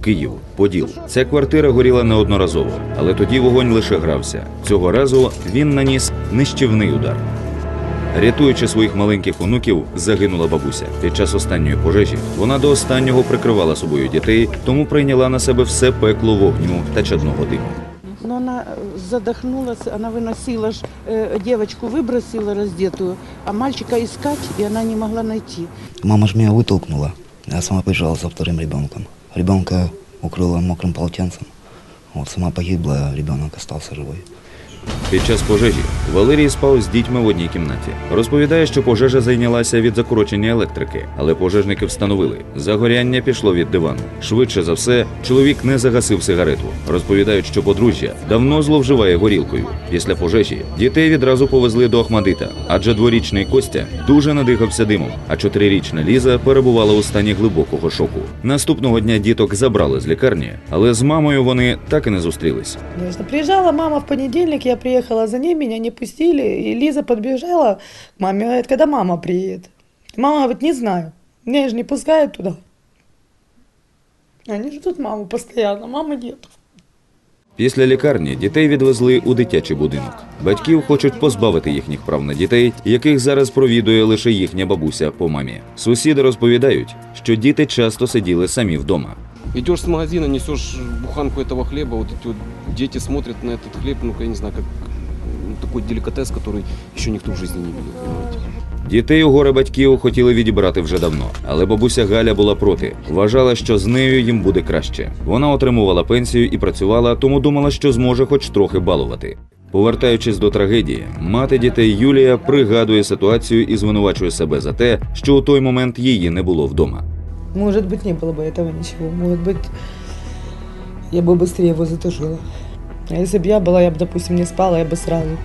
Київ, Поділ. Ця квартира горіла неодноразово, але тоді вогонь лише грався. Цього разу він наніс нищівний удар. Рятуючи своїх маленьких онуків, загинула бабуся. Під час останньої пожежі вона до останнього прикривала собою дітей, тому прийняла на себе все пекло вогню та чадного диму. Но она э, задохнулась, она выносила ж, э, девочку выбросила раздетую, а мальчика искать, и она не могла найти. Мама же меня вытолкнула. Я сама побежала за вторым ребенком. Ребенка укрыла мокрым полотенцем. Вот сама погибла, а ребенок остался живой. Під час пожежі Валерій спав з дітьми в одній кімнаті. Розповідає, що пожежа зайнялася від закорочення електрики, але пожежники встановили, загоряння пішло від дивану. Швидше за все, чоловік не загасив сигарету. Розповідають, що подружжя давно зловживає горілкою. Після пожежі дітей відразу повезли до Ахмадита, адже дворічний Костя дуже надихався димом, а чотирирічна Ліза перебувала у стані глибокого шоку. Наступного дня діток забрали з лікарні, але з мамою вони так і не зустрілись. Приезжала мама в понедельник, я приехала за ней, меня не пустили. И Лиза подбежала к маме, говорит, когда мама приедет. Мама говорит, не знаю, меня же не пускают туда. Они ждут маму постоянно, мамы нет. Після лікарні дітей відвезли у дитячий будинок. Батьків хочуть позбавити їхніх прав на дітей, яких зараз провідує лише їхня бабуся по мамі. Сусіди розповідають, що діти часто сиділи самі вдома. Идешь с магазина, несешь буханку этого хлеба, вот эти вот дети смотрят на этот хлеб, ну, я не знаю, как ну, такой деликатес, который еще никто в жизни не видел, понимаете. Дітей у горе батьків хотіли відібрати вже давно, але бабуся Галя була проти. Вважала, що з нею їм буде краще. Вона отримувала пенсію і працювала, тому думала, що зможе хоч трохи балувати. Повертаючись до трагедії, мати дітей Юлія пригадує ситуацію і звинувачує себе за те, що у той момент її не було вдома. Может быть, не было бы этого ничего. Может быть, я бы быстрее его затушила. А если бы я была, я бы, допустим, не спала, я бы сразу,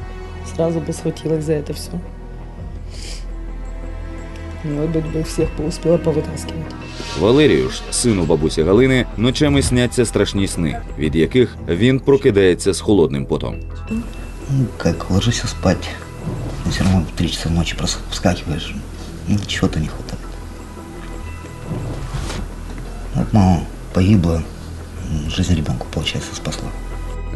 сразу бы схватилась за это все. Может быть, бы всех бы успела повытаскивать. Валерію ж, сину бабусі Галини, ночами сняться страшні сни, від яких він прокидається з холодним потом. Ну, как ложишься спать, но все равно в 3 часа ночи просто вскакиваешь. Ну, чего-то не хватает. Вот мама погибла, м, жизнь ребенку, получается, спасла.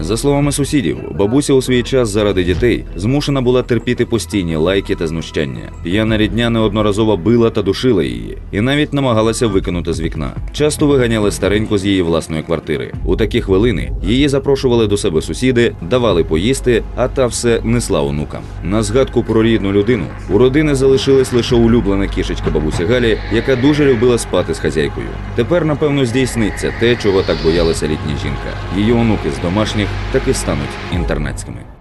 За словами сусідів, бабуся у свій час заради дітей змушена була терпіти постійні лайки та знущання. П'яна рідня неодноразово била та душила її, і навіть намагалася викинути з вікна. Часто виганяли стареньку з її власної квартири. У такі хвилини її запрошували до себе сусіди, давали поїсти, а та все несла онукам. На згадку про рідну людину у родини залишилась лише улюблена кішечка бабусі Галі, яка дуже любила спати з хазяйкою. Тепер, напевно, здійсниться те, чого так боялася літня жінка. Її онуки з домашніх таки стануть інтернатськими.